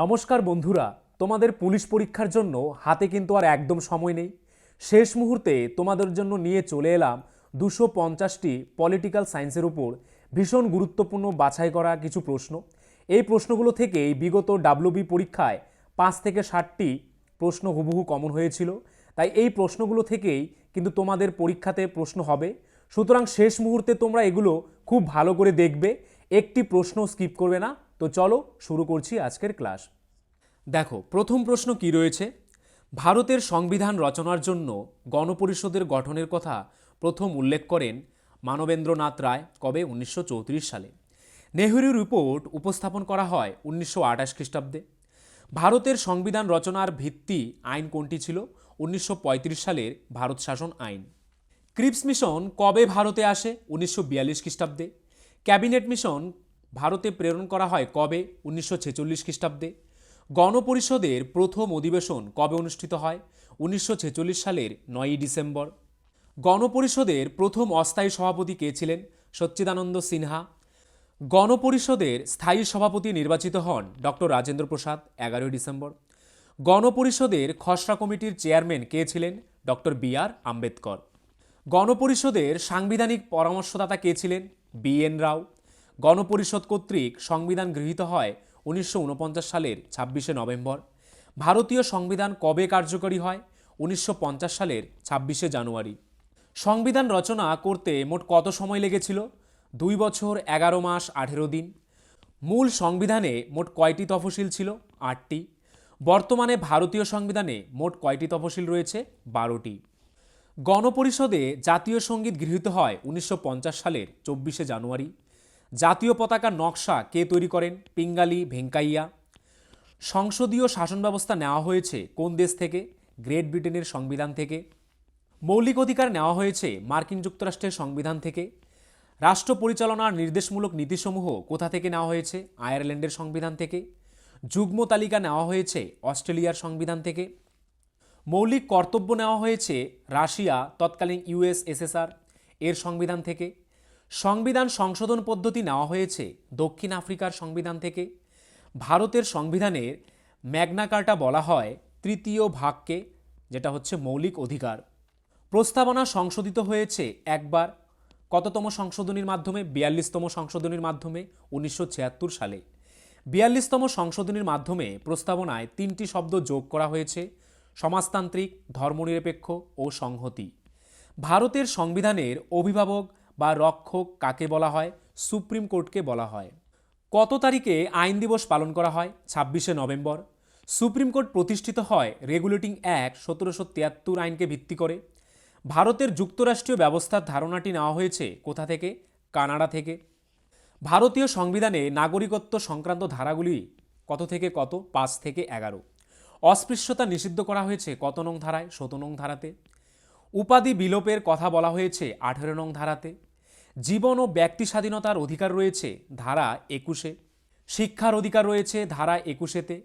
নমস্কার বন্ধুরা, তোমাদের পুলিশ পরীক্ষার জন্য হাতে কিন্তু আর একদম সময় নেই। শেষ মুহূর্তে তোমাদের জন্য নিয়ে চলে এলাম দুশো পঞ্চাশটি পলিটিক্যাল সায়েন্সের উপর ভীষণ গুরুত্বপূর্ণ বাছাই করা কিছু প্রশ্ন। এই প্রশ্নগুলো থেকেই বিগত ডাব্লিউবি পরীক্ষায় পাঁচ থেকে ষাটটি প্রশ্ন হুবহু কমন হয়েছিল। তাই এই প্রশ্নগুলো থেকেই কিন্তু তোমাদের পরীক্ষাতে প্রশ্ন হবে। সুতরাং শেষ মুহূর্তে তোমরা এগুলো খুব ভালো করে দেখবে। একটি প্রশ্ন স্কিপ করবে না। তো চলো শুরু করছি আজকের ক্লাস। দেখো, প্রথম প্রশ্ন কি রয়েছে? ভারতের সংবিধান রচনার জন্য গণপরিষদের গঠনের কথা প্রথম উল্লেখ করেন মানবেন্দ্রনাথ রায় কবে? উনিশশো চৌত্রিশ সালে। নেহরু রিপোর্ট উপস্থাপন করা হয় উনিশশো আঠাশ খ্রিস্টাব্দে। ভারতের সংবিধান রচনার ভিত্তি আইন কোনটি ছিল? উনিশশো পঁয়ত্রিশ সালের ভারত শাসন আইন। ক্রিপস মিশন কবে ভারতে আসে? উনিশশো বিয়াল্লিশ খ্রিস্টাব্দে। ক্যাবিনেট মিশন ভারতে প্রেরণ করা হয় কবে? উনিশশো ছেচল্লিশ খ্রিস্টাব্দে। গণপরিষদের প্রথম অধিবেশন কবে অনুষ্ঠিত হয়? উনিশশো ছেচল্লিশ সালের নয়ই ডিসেম্বর। গণপরিষদের প্রথম অস্থায়ী সভাপতি কে ছিলেন? সচ্চিদানন্দ সিনহা। গণপরিষদের স্থায়ী সভাপতি নির্বাচিত হন ডক্টর রাজেন্দ্র প্রসাদ, এগারোই ডিসেম্বর। গণপরিষদের খসড়া কমিটির চেয়ারম্যান কে ছিলেন? Doctor B R Ambedkar. গণপরিষদের সাংবিধানিক পরামর্শদাতা কে ছিলেন? B N Rao. গণপরিষদ কর্তৃক সংবিধান গৃহীত হয় উনিশশো ঊনপঞ্চাশ সালের ছাব্বিশে নভেম্বর। ভারতীয় সংবিধান কবে কার্যকরী হয়? উনিশশো পঞ্চাশ সালের ছাব্বিশে জানুয়ারি। সংবিধান রচনা করতে মোট কত সময় লেগেছিল? দুই বছর, এগারো মাস, আঠেরো দিন। মূল সংবিধানে মোট কয়টি তফসিল ছিল? আটটি। বর্তমানে ভারতীয় সংবিধানে মোট কয়টি তফসিল রয়েছে? বারোটি। গণপরিষদে জাতীয় সংগীত গৃহীত হয় উনিশশো পঞ্চাশ সালের চব্বিশে জানুয়ারি। জাতীয় পতাকার নকশা কে তৈরি করেন? পিঙ্গালি, ভেঙ্কাইয়া। সংসদীয় শাসন ব্যবস্থা নেওয়া হয়েছে কোন দেশ থেকে? গ্রেট ব্রিটেনের সংবিধান থেকে। মৌলিক অধিকার নেওয়া হয়েছে মার্কিন যুক্তরাষ্ট্রের সংবিধান থেকে। রাষ্ট্র পরিচালনার নির্দেশমূলক নীতিসমূহ কোথা থেকে নেওয়া হয়েছে? আয়ারল্যান্ডের সংবিধান থেকে। যুগ্ম তালিকা নেওয়া হয়েছে অস্ট্রেলিয়ার সংবিধান থেকে। মৌলিক কর্তব্য নেওয়া হয়েছে রাশিয়া, তৎকালীন ইউএসএসএসআর এর সংবিধান থেকে। সংবিধান সংশোধন পদ্ধতি নেওয়া হয়েছে দক্ষিণ আফ্রিকার সংবিধান থেকে। ভারতের সংবিধানের ম্যাগনা কার্টা বলা হয় তৃতীয় ভাগকে, যেটা হচ্ছে মৌলিক অধিকার। প্রস্তাবনা সংশোধিত হয়েছে একবার, কততম সংশোধনীর মাধ্যমে? বিয়াল্লিশতম সংশোধনীর মাধ্যমে, উনিশশো ছিয়াত্তর সালে। বিয়াল্লিশতম সংশোধনীর মাধ্যমে প্রস্তাবনায় তিনটি শব্দ যোগ করা হয়েছে, সমাজতান্ত্রিক, ধর্মনিরপেক্ষ ও সংহতি। ভারতের সংবিধানের অভিভাবক বা রক্ষক কাকে বলা হয়? সুপ্রিম কোর্টকে বলা হয়। কত তারিখে আইন দিবস পালন করা হয়? ছাব্বিশে নভেম্বর। সুপ্রিম কোর্ট প্রতিষ্ঠিত হয় রেগুলেটিং অ্যাক্ট সতেরোশো তিয়াত্তর আইনকে ভিত্তি করে। ভারতের যুক্তরাষ্ট্রীয় ব্যবস্থার ধারণাটি নেওয়া হয়েছে কোথা থেকে? কানাডা থেকে। ভারতীয় সংবিধানে নাগরিকত্ব সংক্রান্ত ধারাগুলি কত থেকে কত? পাঁচ থেকে এগারো। অস্পৃশ্যতা নিষিদ্ধ করা হয়েছে কত নং ধারায়? শত নং ধারাতে। উপাধি বিলোপের কথা বলা হয়েছে আঠেরো নং ধারাতে। জীবন ও ব্যক্তি স্বাধীনতার অধিকার রয়েছে ধারা একুশে। শিক্ষার অধিকার রয়েছে ধারা একুশেতে।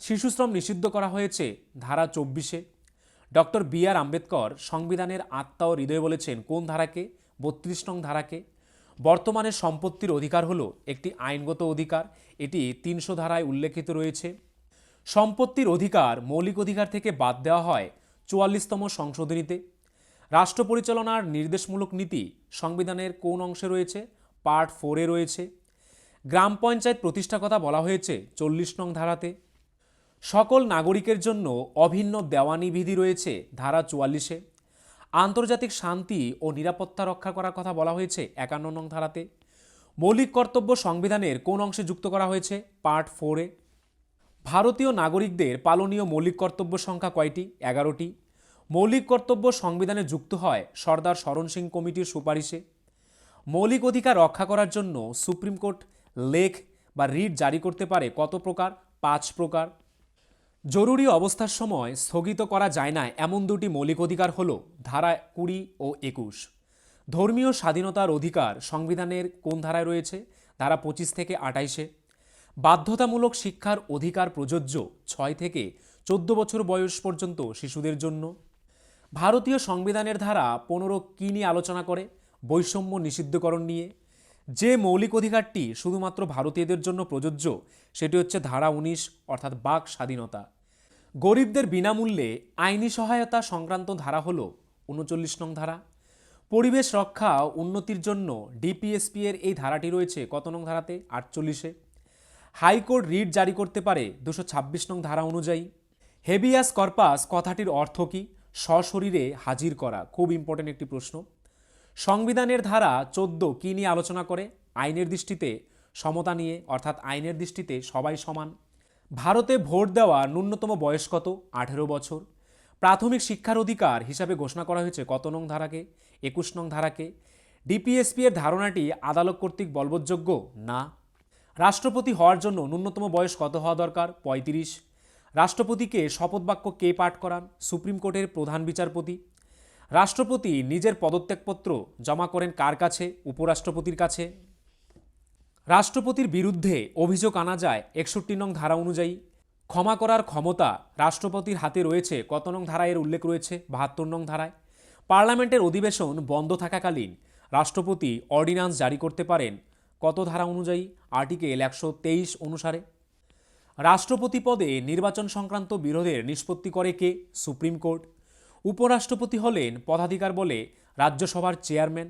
শিশুশ্রম নিষিদ্ধ করা হয়েছে ধারা চব্বিশে। ডক্টর বি আর আম্বেদকর সংবিধানের আত্মা ও হৃদয় বলেছেন কোন ধারাকে? বত্রিশ নং ধারাকে। বর্তমানে সম্পত্তির অধিকার হলো একটি আইনগত অধিকার, এটি তিনশো ধারায় উল্লেখিত রয়েছে। সম্পত্তির অধিকার মৌলিক অধিকার থেকে বাদ দেওয়া হয় চুয়াল্লিশতম সংশোধনীতে। রাষ্ট্র পরিচালনার নির্দেশমূলক নীতি সংবিধানের কোন অংশে রয়েছে? পার্ট ফোরে রয়েছে। গ্রাম পঞ্চায়েত প্রতিষ্ঠা কথা বলা হয়েছে চল্লিশ নং ধারাতে। সকল নাগরিকের জন্য অভিন্ন দেওয়ানি বিধি রয়েছে ধারা চুয়াল্লিশে আন্তর্জাতিক শান্তি ও নিরাপত্তা রক্ষা করার কথা বলা হয়েছে একান্ন নং ধারাতে। মৌলিক কর্তব্য সংবিধানের কোন অংশে যুক্ত করা হয়েছে? পার্ট ফোরে ভারতীয় নাগরিকদের পালনীয় মৌলিক কর্তব্য সংখ্যা কয়টি? এগারোটি। মৌলিক কর্তব্য সংবিধানে যুক্ত হয় সর্দার শরণ সিং কমিটির সুপারিশে। মৌলিক অধিকার রক্ষা করার জন্য সুপ্রিম কোর্ট লেখ বা রিট জারি করতে পারে কত প্রকার? পাঁচ প্রকার। জরুরি অবস্থার সময় স্থগিত করা যায় না এমন দুটি মৌলিক অধিকার হল ধারা কুড়ি ও একুশ। ধর্মীয় স্বাধীনতার অধিকার সংবিধানের কোন ধারায় রয়েছে? ধারা পঁচিশ থেকে আটাইশে বাধ্যতামূলক শিক্ষার অধিকার প্রযোজ্য ছয় থেকে চোদ্দ বছর বয়স পর্যন্ত শিশুদের জন্য। ভারতীয় সংবিধানের ধারা পনেরো কী নিয়ে আলোচনা করে? বৈষম্য নিষিদ্ধকরণ নিয়ে। যে মৌলিক অধিকারটি শুধুমাত্র ভারতীয়দের জন্য প্রযোজ্য, সেটি হচ্ছে ধারা উনিশ, অর্থাৎ বাক স্বাধীনতা। গরিবদের বিনামূল্যে আইনি সহায়তা সংক্রান্ত ধারা হল উনচল্লিশ নং ধারা। পরিবেশ রক্ষা উন্নতির জন্য ডিপিএসপি এর এই ধারাটি রয়েছে কত নং ধারাতে? আটচল্লিশে। হাইকোর্ট রিট জারি করতে পারে দুশো ছাব্বিশ নং ধারা অনুযায়ী। হেবিয়াস কর্পাস কথাটির অর্থ কী? সশরীরে হাজির করা খুব ইম্পর্টেন্ট একটি প্রশ্ন। সংবিধানের ধারা চোদ্দ কী নিয়ে আলোচনা করে? আইনের দৃষ্টিতে সমতা নিয়ে, অর্থাৎ আইনের দৃষ্টিতে সবাই সমান। ভারতে ভোট দেওয়া ন্যূনতম বয়স কত? আঠেরো বছর। প্রাথমিক শিক্ষার অধিকার হিসাবে ঘোষণা করা হয়েছে কত নং ধারাকে? একুশ নং ধারাকে। ডিপিএসপি এর ধারণাটি আদালত কর্তৃক বলবৎযোগ্য? না। রাষ্ট্রপতি হওয়ার জন্য ন্যূনতম বয়স কত হওয়া দরকার? পঁয়ত্রিশ। রাষ্ট্রপতিকে শপথ বাক্য কে পাঠ করান? সুপ্রিম কোর্টের প্রধান বিচারপতি। রাষ্ট্রপতি নিজের পদত্যাগপত্র জমা করেন কার কাছে? উপরাষ্ট্রপতির কাছে। রাষ্ট্রপতির বিরুদ্ধে অভিযোগ আনা যায় একষট্টি নং ধারা অনুযায়ী। ক্ষমা করার ক্ষমতা রাষ্ট্রপতির হাতে রয়েছে কত নং ধারায় এর উল্লেখ রয়েছে? বাহাত্তর নং ধারায়। পার্লামেন্টের অধিবেশন বন্ধ থাকাকালীন রাষ্ট্রপতি অর্ডিন্যান্স জারি করতে পারেন কত ধারা অনুযায়ী? আর্টিকেল একশো তেইশ অনুসারে। রাষ্ট্রপতি পদে নির্বাচন সংক্রান্ত বিরোধের নিষ্পত্তি করে কে? Supreme court. উপরাষ্ট্রপতি হলেন পদাধিকার বলে রাজ্যসভার চেয়ারম্যান।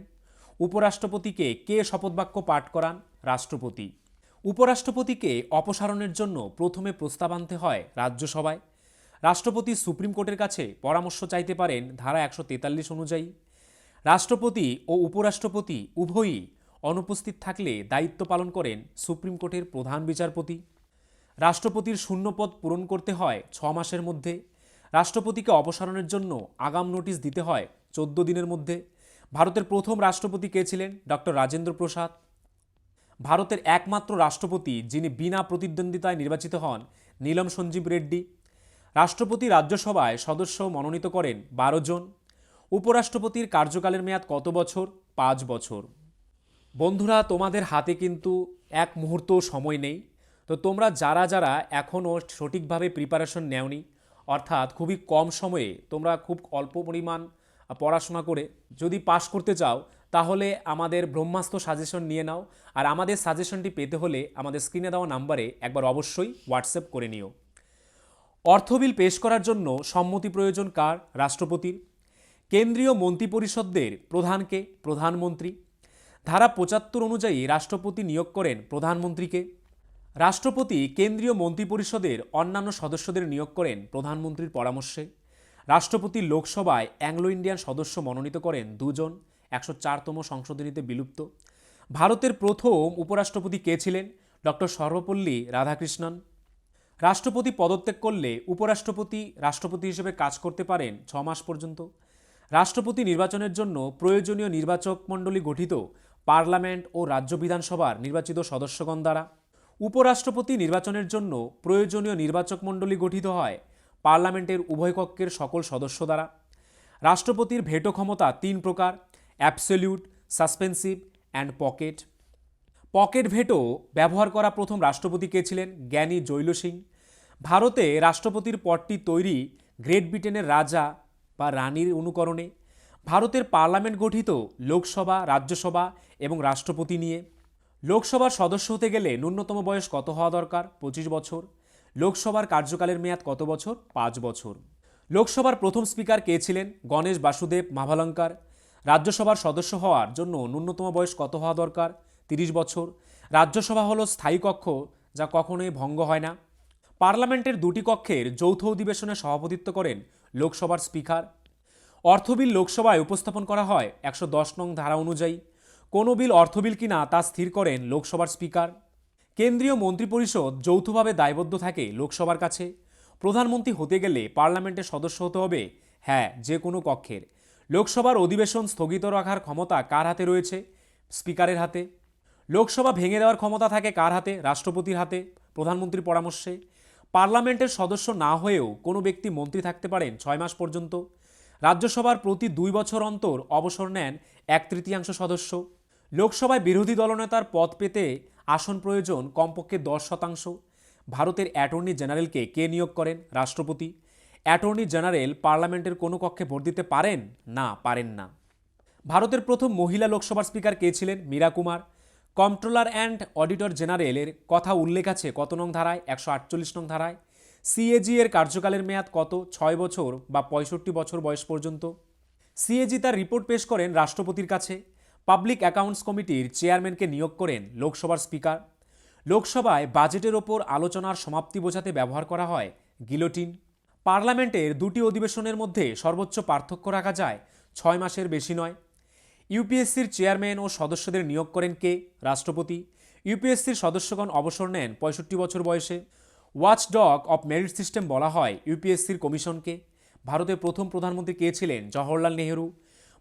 উপরাষ্ট্রপতিকে কে শপথবাক্য পাঠ করান? রাষ্ট্রপতি। উপরাষ্ট্রপতিকে অপসারণের জন্য প্রথমে প্রস্তাব আনতে হয় রাজ্যসভায়। রাষ্ট্রপতি সুপ্রিম কোর্টের কাছে পরামর্শ চাইতে পারেন ধারা একশো তেতাল্লিশ অনুযায়ী। রাষ্ট্রপতি ও উপরাষ্ট্রপতি উভয়ই অনুপস্থিত থাকলে দায়িত্ব পালন করেন সুপ্রিম কোর্টের প্রধান বিচারপতি। রাষ্ট্রপতির শূন্যপদ পূরণ করতে হয় ছ মাসের মধ্যে। রাষ্ট্রপতিকে অপসারণের জন্য আগাম নোটিশ দিতে হয় চোদ্দ দিনের মধ্যে। ভারতের প্রথম রাষ্ট্রপতি কে ছিলেন? ডক্টর রাজেন্দ্র প্রসাদ। ভারতের একমাত্র রাষ্ট্রপতি যিনি বিনা প্রতিদ্বন্দ্বিতায় নির্বাচিত হন, নীলম সঞ্জীব রেড্ডি। রাষ্ট্রপতি রাজ্যসভায় সদস্য মনোনীত করেন বারো জন। উপরাষ্ট্রপতির কার্যকালের মেয়াদ কত বছর? পাঁচ বছর। বন্ধুরা, তোমাদের হাতে কিন্তু এক মুহূর্ত সময় নেই। তো তোমরা যারা যারা এখনও সঠিকভাবে প্রিপারেশন নেওনি, অর্থাৎ খুবই কম সময়ে তোমরা খুব অল্প পরিমাণ পড়াশোনা করে যদি পাশ করতে চাও, তাহলে আমাদের ব্রহ্মাস্ত্র সাজেশন নিয়ে নাও। আর আমাদের সাজেশনটি পেতে হলে আমাদের স্ক্রিনে দেওয়া নাম্বারে একবার অবশ্যই হোয়াটসঅ্যাপ করে নিও। অর্থবিল পেশ করার জন্য সম্মতি প্রয়োজন কার? রাষ্ট্রপতির। কেন্দ্রীয় মন্ত্রিপরিষদের প্রধানকে প্রধানমন্ত্রী। ধারা পঁচাত্তর অনুযায়ী রাষ্ট্রপতি নিয়োগ করেন প্রধানমন্ত্রীকে রাষ্ট্রপতি কেন্দ্রীয় মন্ত্রিপরিষদের অন্যান্য সদস্যদের নিয়োগ করেন প্রধানমন্ত্রীর পরামর্শে। রাষ্ট্রপতি লোকসভায় অ্যাংলো ইন্ডিয়ান সদস্য মনোনীত করেন দুজন, একশো চারতম সংশোধনীতে বিলুপ্ত। ভারতের প্রথম উপরাষ্ট্রপতি কে ছিলেন? ডক্টর সর্বপল্লী রাধাকৃষ্ণন। রাষ্ট্রপতি পদত্যাগ করলে উপরাষ্ট্রপতি রাষ্ট্রপতি হিসেবে কাজ করতে পারেন ছ মাস পর্যন্ত। রাষ্ট্রপতি নির্বাচনের জন্য প্রয়োজনীয় নির্বাচক মণ্ডলী গঠিত পার্লামেন্ট ও রাজ্য বিধানসভার নির্বাচিত সদস্যগণ দ্বারা। উপরাষ্ট্রপতি নির্বাচনের জন্য প্রয়োজনীয় নির্বাচক মণ্ডলী গঠিত হয় পার্লামেন্টের উভয় কক্ষের সকল সদস্য দ্বারা। রাষ্ট্রপতির ভেটো ক্ষমতা তিন প্রকার, absolute, suspensive and pocket. Pocket veto ব্যবহার করা প্রথম রাষ্ট্রপতি কে ছিলেন? জ্ঞানী জৈল সিং। ভারতে রাষ্ট্রপতির পদটি তৈরি গ্রেট ব্রিটেনের রাজা বা রানীর অনুকরণে। ভারতের পার্লামেন্ট গঠিত লোকসভা, রাজ্যসভা এবং রাষ্ট্রপতি নিয়ে। লোকসভার সদস্য হতে গেলে ন্যূনতম বয়স কত হওয়া দরকার? পঁচিশ বছর। লোকসভার কার্যকালের মেয়াদ কত বছর? পাঁচ বছর। লোকসভার প্রথম স্পিকার কে ছিলেন? গণেশ বাসুদেব মাভালঙ্কার। রাজ্যসভার সদস্য হওয়ার জন্য ন্যূনতম বয়স কত হওয়া দরকার? তিরিশ বছর। রাজ্যসভা হলো স্থায়ী কক্ষ, যা কখনোই ভঙ্গ হয় না। পার্লামেন্টের দুটি কক্ষের যৌথ অধিবেশনে সভাপতিত্ব করেন লোকসভার স্পিকার। অর্থবিল লোকসভায় উপস্থাপন করা হয় একশো দশ নং ধারা অনুযায়ী। কোনো বিল অর্থবিল কিনা তা স্থির করেন লোকসভার স্পিকার। কেন্দ্রীয় মন্ত্রিপরিষদ যৌথভাবে দায়বদ্ধ থাকে লোকসভার কাছে। প্রধানমন্ত্রী হতে গেলে পার্লামেন্টের সদস্য হতে হবে হ্যাঁ যে কোনো কক্ষের। লোকসভার অধিবেশন স্থগিত রাখার ক্ষমতা কার হাতে রয়েছে? স্পিকারের হাতে। লোকসভা ভেঙে দেওয়ার ক্ষমতা থাকে কার হাতে? রাষ্ট্রপতির হাতে, প্রধানমন্ত্রীর পরামর্শে। পার্লামেন্টের সদস্য না হয়েও কোনো ব্যক্তি মন্ত্রী থাকতে পারেন ছয় মাস পর্যন্ত। রাজ্যসভার প্রতি দুই বছর অন্তর অবসর নেন এক তৃতীয়াংশ সদস্য। লোকসভায় বিরোধী দলনেতার পদ পেতে আসন প্রয়োজন কমপক্ষে দশ শতাংশ। ভারতের অ্যাটর্নি জেনারেলকে কে নিয়োগ করেন রাষ্ট্রপতি? অ্যাটর্নি জেনারেল পার্লামেন্টের কোনো কক্ষে ভোট দিতে পারেন? না পারেন না। ভারতের প্রথম মহিলা লোকসভার স্পিকার কে ছিলেন? Meira Kumar. Controller and auditor জেনারেলের কথা উল্লেখ আছে কত নং ধারায়? একশো আটচল্লিশ নং ধারায়। সিএজি এর কার্যকালের মেয়াদ কত? ছয় বছর বা পঁয়ষট্টি বছর বয়স পর্যন্ত। সিএজি তার রিপোর্ট পেশ করেন রাষ্ট্রপতির কাছে। পাবলিক অ্যাকাউন্টস কমিটির চেয়ারম্যানকে নিয়োগ করেন লোকসভার স্পিকার। লোকসভায় বাজেটের ওপর আলোচনার সমাপ্তি বোঝাতে ব্যবহার করা হয় গিলোটিন। পার্লামেন্টের দুটি অধিবেশনের মধ্যে সর্বোচ্চ পার্থক্য রাখা যায় ছয় মাসের বেশি নয়। ইউপিএসসির চেয়ারম্যান ও সদস্যদের নিয়োগ করেন কে? রাষ্ট্রপতি। ইউপিএসসির সদস্যগণ অবসর নেন পঁয়ষট্টি বছর বয়সে। ওয়াচডগ অফ মেরিট সিস্টেম বলা হয় ইউপিএসসির কমিশনকে। ভারতের প্রথম প্রধানমন্ত্রী কে ছিলেন? জওহরলাল নেহেরু।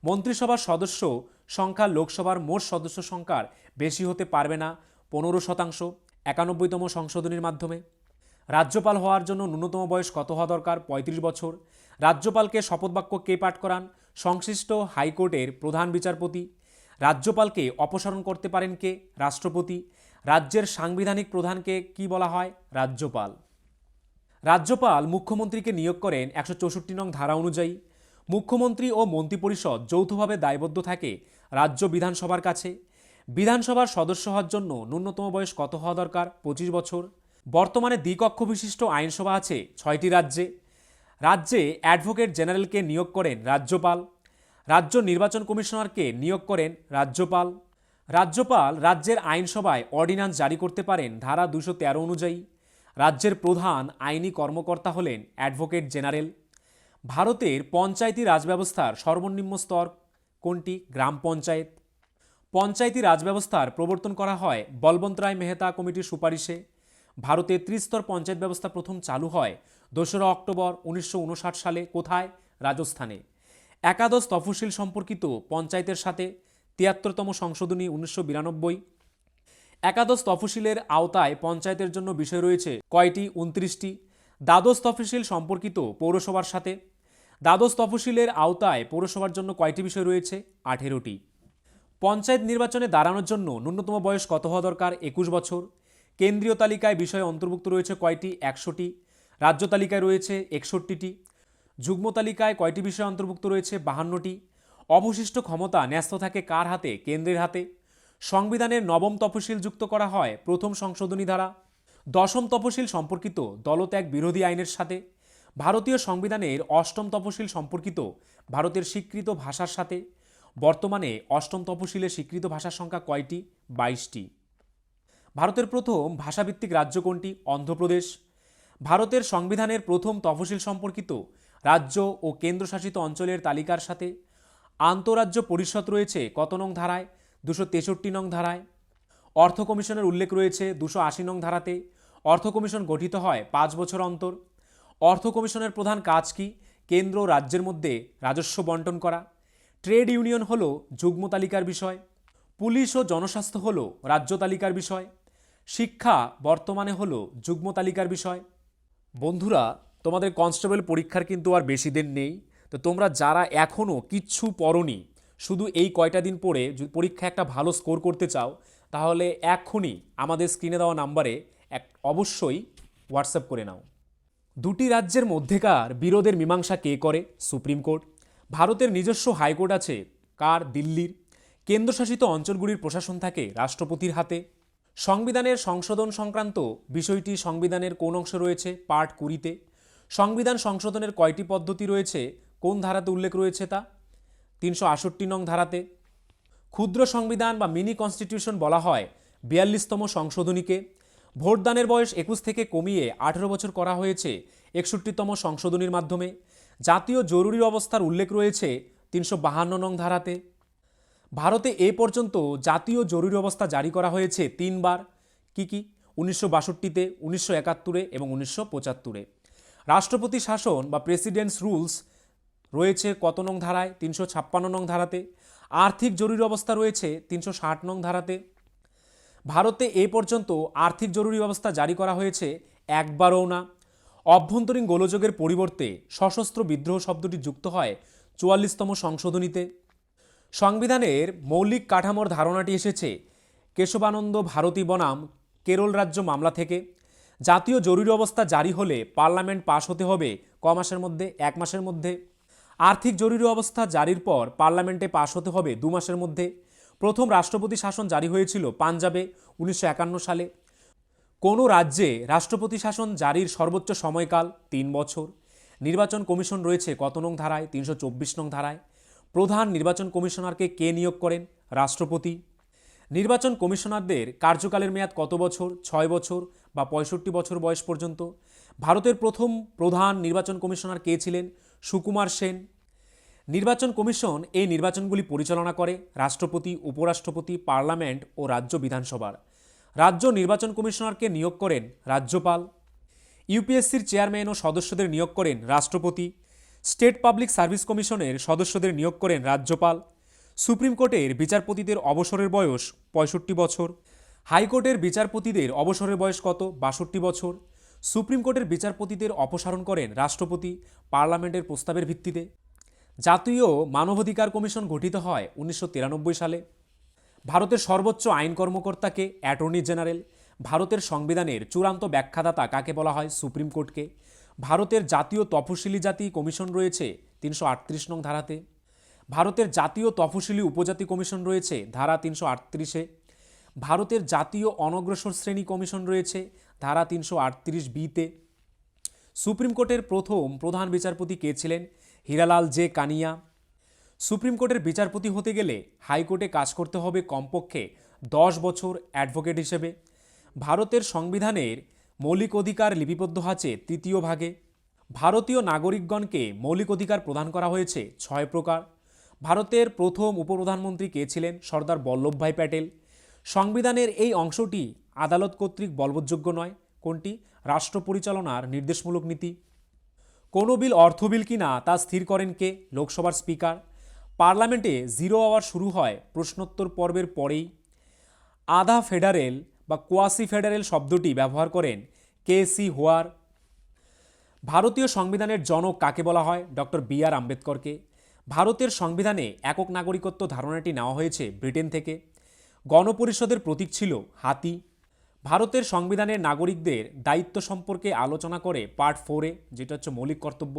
মন্ত্রিসভার সদস্য সংখ্যা লোকসভার মোট সদস্য সংখ্যার বেশি হতে পারবে না, পনেরো শতাংশ, একানব্বইতম সংশোধনীর মাধ্যমে। রাজ্যপাল হওয়ার জন্য ন্যূনতম বয়স কত হওয়া দরকার? পঁয়ত্রিশ বছর। রাজ্যপালকে শপথবাক্য কে পাঠ করান? সংশ্লিষ্ট হাইকোর্টের প্রধান বিচারপতি। রাজ্যপালকে অপসারণ করতে পারেন কে? রাষ্ট্রপতি। রাজ্যের সাংবিধানিক প্রধানকে কি বলা হয়? রাজ্যপাল। রাজ্যপাল মুখ্যমন্ত্রীকে নিয়োগ করেন একশো চৌষট্টি নং ধারা অনুযায়ী। মুখ্যমন্ত্রী ও মন্ত্রিপরিষদ যৌথভাবে দায়বদ্ধ থাকে রাজ্য বিধানসভার কাছে। বিধানসভার সদস্য হওয়ার জন্য ন্যূনতম বয়স কত হওয়া দরকার? পঁচিশ বছর। বর্তমানে দ্বিকক্ষ বিশিষ্ট আইনসভা আছে ছয়টি রাজ্যে। রাজ্যে অ্যাডভোকেট জেনারেলকে নিয়োগ করেন রাজ্যপাল। রাজ্য নির্বাচন কমিশনারকে নিয়োগ করেন রাজ্যপাল। রাজ্যপাল রাজ্যের আইনসভায় অর্ডিন্যান্স জারি করতে পারেন ধারা দুশো তেরো অনুযায়ী। রাজ্যের প্রধান আইনি কর্মকর্তা হলেন অ্যাডভোকেট জেনারেল। ভারতের পঞ্চায়েতি রাজব্যবস্থার সর্বনিম্ন স্তর কোনটি? গ্রাম পঞ্চায়েত। পঞ্চায়েতি রাজব্যবস্থার প্রবর্তন করা হয় বলবন্ত রায় মেহতা কমিটির সুপারিশে। ভারতে ত্রিস্তর পঞ্চায়েত ব্যবস্থা প্রথম চালু হয় দোসরা অক্টোবর উনিশশো উনষাট সালে, কোথায়? রাজস্থানে। একাদশ তফসিল সম্পর্কিত পঞ্চায়েতের সাথে তিয়াত্তরতম সংশোধনী উনিশশো বিরানব্বই। একাদশ তফসিলের আওতায় পঞ্চায়েতের জন্য বিষয় রয়েছে কয়টি? উনত্রিশটি। দ্বাদশ তফসিল সম্পর্কিত পৌরসভার সাথে দ্বাদশ তফসিলের আওতায় পৌরসভার জন্য কয়টি বিষয় রয়েছে? আঠেরোটি। পঞ্চায়েত নির্বাচনে দাঁড়ানোর জন্য ন্যূনতম বয়স কত হওয়া দরকার? একুশ বছর। কেন্দ্রীয় তালিকায় বিষয় অন্তর্ভুক্ত রয়েছে কয়টি? একশোটি। রাজ্য তালিকায় রয়েছে একষট্টিটি। যুগ্ম তালিকায় কয়টি বিষয় অন্তর্ভুক্ত রয়েছে? বাহান্নটি। অবশিষ্ট ক্ষমতা ন্যস্ত থাকে কার হাতে? কেন্দ্রের হাতে। সংবিধানের নবম তফসিল যুক্ত করা হয় প্রথম সংশোধনী ধারা। দশম তফসিল সম্পর্কিত দলত্যাগ বিরোধী আইনের সাথে। ভারতীয় সংবিধানের অষ্টম তফসিল সম্পর্কিত ভারতের স্বীকৃত ভাষার সাথে, বর্তমানে অষ্টম তফসিলে স্বীকৃত ভাষার সংখ্যা কয়টি? বাইশটি। ভারতের প্রথম ভাষাভিত্তিক রাজ্য কোনটি? অন্ধ্রপ্রদেশ। ভারতের সংবিধানের প্রথম তফসিল সম্পর্কিত রাজ্য ও কেন্দ্রশাসিত অঞ্চলের তালিকার সাথে আন্তরাজ্য পরিষদ রয়েছে কত নং ধারায়? দুশো তেষট্টি নং ধারায়। অর্থ কমিশনের উল্লেখ রয়েছে দুশো আশি নং ধারাতে। অর্থ কমিশন গঠিত হয় পাঁচ বছর অন্তর। অর্থ কমিশনের প্রধান কাজ কি? কেন্দ্র রাজ্যের মধ্যে রাজস্ব বন্টন করা। ট্রেড ইউনিয়ন হল যুগ্ম তালিকার বিষয়। পুলিশ ও জনস্বাস্থ্য হল রাজ্য তালিকার বিষয়। শিক্ষা বর্তমানে হল যুগ্ম তালিকার বিষয়। বন্ধুরা, তোমাদের কনস্টেবল পরীক্ষার কিন্তু আর বেশি দিন নেই, তো তোমরা যারা এখনও কিচ্ছু পড়নি, শুধু এই কয়টা দিন পরে যদি পরীক্ষা একটা ভালো স্কোর করতে চাও, তাহলে এক্ষুনি আমাদের স্ক্রিনে দেওয়া নাম্বারে এক অবশ্যই হোয়াটসঅ্যাপ করে নাও। দুটি রাজ্যের মধ্যেকার বিরোধের মীমাংসা কে করে? Supreme court. ভারতের নিজস্ব হাইকোর্ট আছে কার? দিল্লির। কেন্দ্রশাসিত অঞ্চলগুলির প্রশাসন থাকে রাষ্ট্রপতির হাতে। সংবিধানের সংশোধন সংক্রান্ত বিষয়টি সংবিধানের কোন অংশ রয়েছে? পার্ট কুড়িতে। সংবিধান সংশোধনের কয়টি পদ্ধতি রয়েছে? কোন ধারাতে উল্লেখ রয়েছে তা? তিনশো আষট্টি নং ধারাতে। ক্ষুদ্র সংবিধান বা মিনি কনস্টিটিউশন বলা হয় বিয়াল্লিশতম সংশোধনীকে। ভোটদানের বয়স একুশ থেকে কমিয়ে আঠেরো বছর করা হয়েছে একষট্টিতম সংশোধনীর মাধ্যমে। জাতীয় জরুরি অবস্থার উল্লেখ রয়েছে তিনশো বাহান্ন নং ধারাতে। ভারতে এ পর্যন্ত জাতীয় জরুরি অবস্থা জারি করা হয়েছে তিনবার। কি কি? উনিশশো বাষট্টিতে, উনিশশো একাত্তরে এবং উনিশশো পঁচাত্তরে। রাষ্ট্রপতি শাসন বা প্রেসিডেন্টস রুলস রয়েছে কত নং ধারায়? তিনশো ছাপ্পান্ন নং ধারাতে। আর্থিক জরুরি অবস্থা রয়েছে তিনশো ষাট নং ধারাতে। ভারতে এ পর্যন্ত আর্থিক জরুরি অবস্থা জারি করা হয়েছে, একবারও না। অভ্যন্তরীণ গোলযোগের পরিবর্তে সশস্ত্র বিদ্রোহ শব্দটি যুক্ত হয় চুয়াল্লিশতম সংশোধনীতে। সংবিধানের মৌলিক কাঠামোর ধারণাটি এসেছে, কেশবানন্দ ভারতী বনাম, কেরল রাজ্য মামলা থেকে। জাতীয় জরুরি অবস্থা জারি হলে পার্লামেন্ট পাশ হতে হবে ক মাসের মধ্যে, এক মাসের মধ্যে। আর্থিক জরুরি অবস্থা জারির পর পার্লামেন্টে পাশ হতে হবে দু মাসের মধ্যে। প্রথম রাষ্ট্রপতি শাসন জারি হয়েছিল পাঞ্জাবে উনিশশো একান্ন সালে। কোনো রাজ্যে রাষ্ট্রপতি শাসন জারির সর্বোচ্চ সময়কাল তিন বছর। নির্বাচন কমিশন রয়েছে কত নং ধারায়? তিনশো চব্বিশ নং ধারায়। প্রধান নির্বাচন কমিশনারকে কে নিয়োগ করেন? রাষ্ট্রপতি। নির্বাচন কমিশনারদের কার্যকালের মেয়াদ কত বছর? ছয় বছর বা পঁয়ষট্টি বছর বয়স পর্যন্ত। ভারতের প্রথম প্রধান নির্বাচন কমিশনার কে ছিলেন? সুকুমার সেন। নির্বাচন কমিশন এই নির্বাচনগুলি পরিচালনা করে রাষ্ট্রপতি, উপরাষ্ট্রপতি, পার্লামেন্ট ও রাজ্য বিধানসভার। রাজ্য নির্বাচন কমিশনারকে নিয়োগ করেন রাজ্যপাল, ইউপিএসসির চেয়ারম্যান ও সদস্যদের নিয়োগ করেন রাষ্ট্রপতি, স্টেট পাবলিক সার্ভিস কমিশনের সদস্যদের নিয়োগ করেন রাজ্যপাল, সুপ্রিম কোর্টের বিচারপতিদের অবসরের বয়স পঁয়ষট্টি বছর, হাইকোর্টের বিচারপতিদের অবসরের বয়স কত বাষট্টি বছর, সুপ্রিম কোর্টের বিচারপতিদের অপসারণ করেন রাষ্ট্রপতি, পার্লামেন্টের প্রস্তাবের ভিত্তিতে। জাতীয় মানবাধিকার কমিশন গঠিত হয় উনিশশো তিরানব্বই সালে। ভারতের সর্বোচ্চ আইন কর্মকর্তাকে অ্যাটর্নি জেনারেল। ভারতের সংবিধানের চূড়ান্ত ব্যাখ্যাদাতা কাকে বলা হয়? সুপ্রিম কোর্টকে। ভারতের জাতীয় তফসিলি জাতি কমিশন রয়েছে তিনশো আটত্রিশ নং ধারাতে। ভারতের জাতীয় তফসিলি উপজাতি কমিশন রয়েছে ধারা তিনশো আটত্রিশে। ভারতের জাতীয় অনগ্রসর শ্রেণি কমিশন রয়েছে ধারা তিনশো আটত্রিশ বিতে। সুপ্রিম কোর্টের প্রথম প্রধান বিচারপতি কে ছিলেন? হীরালাল জে কানিয়া। সুপ্রিম কোর্টের বিচারপতি হতে গেলে হাইকোর্টে কাজ করতে হবে কমপক্ষে দশ বছর অ্যাডভোকেট হিসেবে। ভারতের সংবিধানের মৌলিক অধিকার লিপিবদ্ধ আছে তৃতীয় ভাগে। ভারতীয় নাগরিকগণকে মৌলিক অধিকার প্রদান করা হয়েছে ছয় প্রকার। ভারতের প্রথম উপপ্রধানমন্ত্রী কে ছিলেন? সর্দার বল্লভভাই প্যাটেল। সংবিধানের এই অংশটি আদালত কর্তৃক বলবৎযোগ্য নয়। কোনটি? রাষ্ট্র পরিচালনার নির্দেশমূলক নীতি। কোনো বিল, অর্থ বিল কিনা তা স্থির করেন কে? লোকসভার স্পিকার। পার্লামেন্টে জিরো আওয়ার শুরু হয় প্রশ্নোত্তর পর্বের পরেই। আধা ফেডারেল বা কোয়াসি ফেডারেল শব্দটি ব্যবহার করেন কে সি হোয়ার। ভারতীয় সংবিধানের জনক কাকে বলা হয়? ডক্টর বি আর আম্বেদকরকে। ভারতের সংবিধানে একক নাগরিকত্ব ধারণাটি নেওয়া হয়েছে ব্রিটেন থেকে। গণপরিষদের প্রতীক ছিল হাতি। ভারতের সংবিধানের নাগরিকদের দায়িত্ব সম্পর্কে আলোচনা করে পার্ট ফোরে, যেটা হচ্ছে মৌলিক কর্তব্য।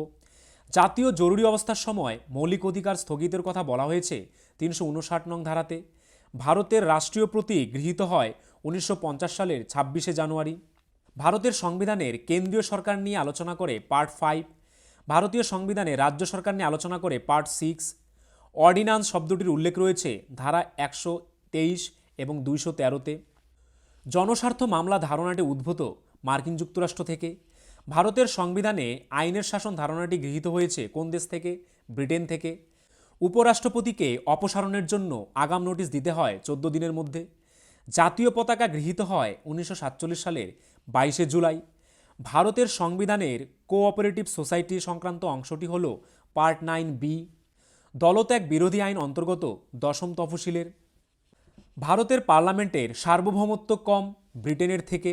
জাতীয় জরুরি অবস্থার সময় মৌলিক অধিকার স্থগিতের কথা বলা হয়েছে তিনশো উনষাট নং ধারাতে। ভারতের রাষ্ট্রীয় প্রতীক গৃহীত হয় উনিশশো পঞ্চাশ সালের ছাব্বিশে জানুয়ারি। ভারতের সংবিধানের কেন্দ্রীয় সরকার নিয়ে আলোচনা করে পার্ট ফাইভ। ভারতীয় সংবিধানে রাজ্য সরকার নিয়ে আলোচনা করে পার্ট সিক্স। অর্ডিন্যান্স শব্দটির উল্লেখ রয়েছে ধারা একশো তেইশ এবং দুইশো তেরোতে। জনস্বার্থ মামলা ধারণাটি উদ্ভূত মার্কিন যুক্তরাষ্ট্র থেকে। ভারতের সংবিধানে আইনের শাসন ধারণাটি গৃহীত হয়েছে কোন দেশ থেকে? ব্রিটেন থেকে। উপরাষ্ট্রপতিকে অপসারণের জন্য আগাম নোটিশ দিতে হয় চোদ্দ দিনের মধ্যে। জাতীয় পতাকা গৃহীত হয় উনিশশো সাতচল্লিশ সালের বাইশে জুলাই। ভারতের সংবিধানের কোঅপারেটিভ সোসাইটি সংক্রান্ত অংশটি হল পার্ট নাইন বি। দলত্যাগ বিরোধী আইন অন্তর্গত দশম তফসিলের। ভারতের পার্লামেন্টের সার্বভৌমত্ব কম, ব্রিটেনের থেকে।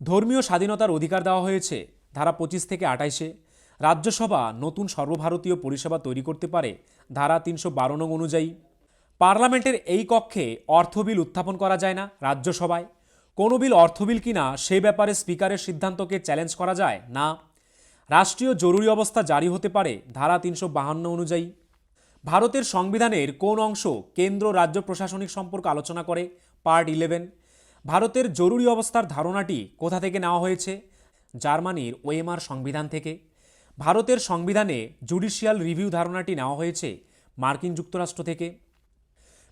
ধর্মীয় স্বাধীনতার অধিকার দেওয়া হয়েছে ধারা পঁচিশ থেকে আঠাইশে। রাজ্যসভা নতুন সর্বভারতীয় পরিষেবা তৈরি করতে পারে ধারা তিনশো বারো নং অনুযায়ী। পার্লামেন্টের এই কক্ষে অর্থ বিল উত্থাপন করা যায় না রাজ্যসভায়। কোনো বিল অর্থ বিল কিনা সে ব্যাপারে স্পিকারের সিদ্ধান্তকে চ্যালেঞ্জ করা যায় না। রাষ্ট্রীয় জরুরি অবস্থা জারি হতে পারে ধারা তিনশো বাহান্ন অনুযায়ী। ভারতের সংবিধানের কোন অংশ কেন্দ্র, রাজ্য প্রশাসনিক সম্পর্ক আলোচনা করে? Part eleven. ভারতের জরুরি অবস্থার ধারণাটি কোথা থেকে নেওয়া হয়েছে? জার্মানির ওয়েমার সংবিধান থেকে। ভারতের সংবিধানে জুডিশিয়াল রিভিউ ধারণাটি নেওয়া হয়েছে মার্কিন যুক্তরাষ্ট্র থেকে।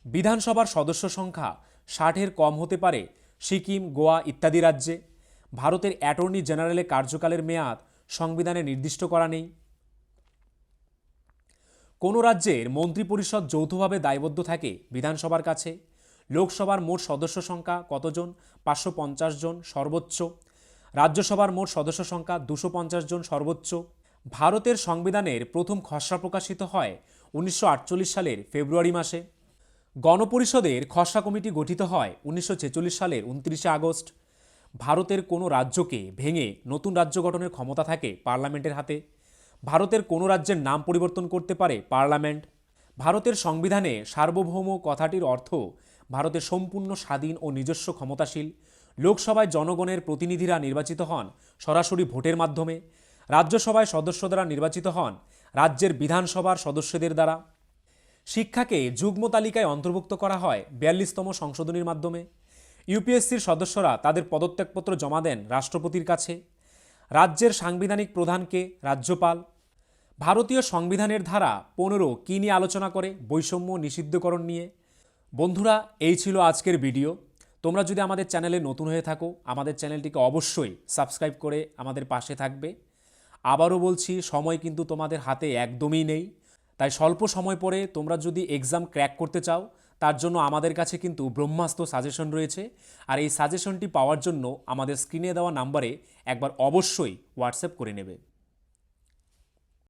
বিধানসভার সদস্য সংখ্যা ষাটের কম হতে পারে সিকিম, গোয়া ইত্যাদি রাজ্যে। ভারতের অ্যাটর্নি জেনারেলের কার্যকালের মেয়াদ সংবিধানে নির্দিষ্ট করা নেই। কোনো রাজ্যের মন্ত্রিপরিষদ যৌথভাবে দায়বদ্ধ থাকে বিধানসভার কাছে? লোকসভার মোট সদস্য সংখ্যা কতজন? পাঁচশো পঞ্চাশ জন সর্বোচ্চ। রাজ্যসভার মোট সদস্য সংখ্যা দুশো পঞ্চাশ জন সর্বোচ্চ। ভারতের সংবিধানের প্রথম খসড়া প্রকাশিত হয় উনিশশো আটচল্লিশ সালের ফেব্রুয়ারি মাসে। গণপরিষদের খসড়া কমিটি গঠিত হয় উনিশশো ছেচল্লিশ সালের উনত্রিশে আগস্ট। ভারতের কোনো রাজ্যকে ভেঙে নতুন রাজ্য গঠনের ক্ষমতা থাকে পার্লামেন্টের হাতে। ভারতের কোনো রাজ্যের নাম পরিবর্তন করতে পারে পার্লামেন্ট? ভারতের সংবিধানে সার্বভৌম কথাটির অর্থ ভারতের সম্পূর্ণ স্বাধীন ও নিজস্ব ক্ষমতাশীল। লোকসভায় জনগণের প্রতিনিধিরা নির্বাচিত হন সরাসরি ভোটের মাধ্যমে। রাজ্যসভায় সদস্য দ্বারা নির্বাচিত হন রাজ্যের বিধানসভার সদস্যদের দ্বারা। শিক্ষাকে যুগ্ম তালিকায় অন্তর্ভুক্ত করা হয় বিয়াল্লিশতম সংশোধনীর মাধ্যমে। ইউপিএসসির সদস্যরা তাদের পদত্যাগপত্র জমা দেন রাষ্ট্রপতির কাছে। রাজ্যের সাংবিধানিক প্রধানকে রাজ্যপাল ভারতীয় সংবিধানের ধারা পনেরো কী নিয়ে আলোচনা করে? বৈষম্য নিষিদ্ধকরণ নিয়ে। বন্ধুরা, এই ছিল আজকের ভিডিও। তোমরা যদি আমাদের চ্যানেলে নতুন হয়ে থাকো, আমাদের চ্যানেলটিকে অবশ্যই সাবস্ক্রাইব করে আমাদের পাশে থাকবে। আবারও বলছি, সময় কিন্তু তোমাদের হাতে একদমই নেই। তাই স্বল্প সময় পরে তোমরা যদি এক্সাম ক্র্যাক করতে চাও, তার জন্য আমাদের কাছে কিন্তু ব্রহ্মাস্ত্র সাজেশন রয়েছে। আর এই সাজেশনটি পাওয়ার জন্য আমাদের স্ক্রিনে দেওয়া নাম্বারে একবার অবশ্যই হোয়াটসঅ্যাপ করে নেবে।